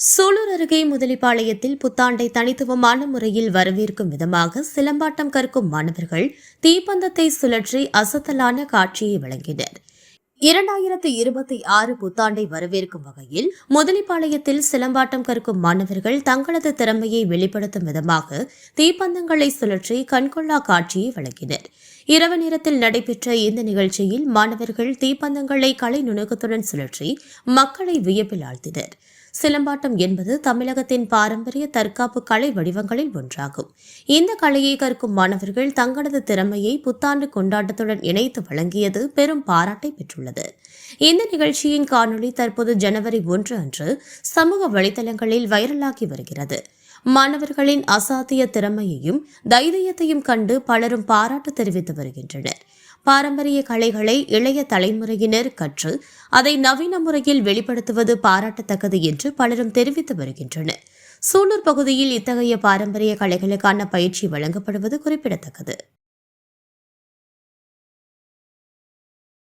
சூலூர் அருகே முதலிப்பாளையத்தில் புத்தாண்டை தனித்துவமான முறையில் வரவேற்கும் விதமாக சிலம்பாட்டம் கற்கும் மாணவர்கள் தீப்பந்தத்தை சுழற்றி அசத்தலான காட்சியை வழங்கினர். இரண்டாயிரத்து இருபத்தி ஆறு புத்தாண்டை வரவேற்கும் வகையில் முதலிப்பாளையத்தில் சிலம்பாட்டம் கற்கும் மாணவர்கள் தங்களது திறமையை வெளிப்படுத்தும் விதமாக தீப்பந்தங்களை சுழற்றி கண்கொள்ளா காட்சியை வழங்கினர். இரவு நேரத்தில் நடைபெற்ற இந்த நிகழ்ச்சியில் மாணவர்கள் தீப்பந்தங்களை கலை நுணுக்கத்துடன் சுழற்றி மக்களை வியப்பில் ஆழ்த்தினர். சிலம்பாட்டம் என்பது தமிழகத்தின் பாரம்பரிய தற்காப்பு கலை வடிவங்களில் ஒன்றாகும். இந்த கலையை கற்கும் மாணவர்கள் தங்களது திறமையை புத்தாண்டு கொண்டாட்டத்துடன் இணைத்து வழங்கியது பெரும் பாராட்டை பெற்றுள்ளது. இந்த நிகழ்ச்சியின் காணொளி தற்போது ஜனவரி ஒன்று அன்று சமூக வலைதளங்களில் வைரலாகி வருகிறது. மாணவர்களின் அசாத்திய திறமையையும் தைரியத்தையும் கண்டு பலரும் பாராட்டு தெரிவித்து வருகின்றனர். பாரம்பரிய கலைகளை இளைய தலைமுறையினர் கற்று அதை நவீன முறையில் வெளிப்படுத்துவது பாராட்டத்தக்கது என்று பலரும் தெரிவித்து வருகின்றனர். சூலூர் பகுதியில் இத்தகைய பாரம்பரிய கலைகளுக்கான பயிற்சி வழங்கப்படுவது குறிப்பிடத்தக்கது.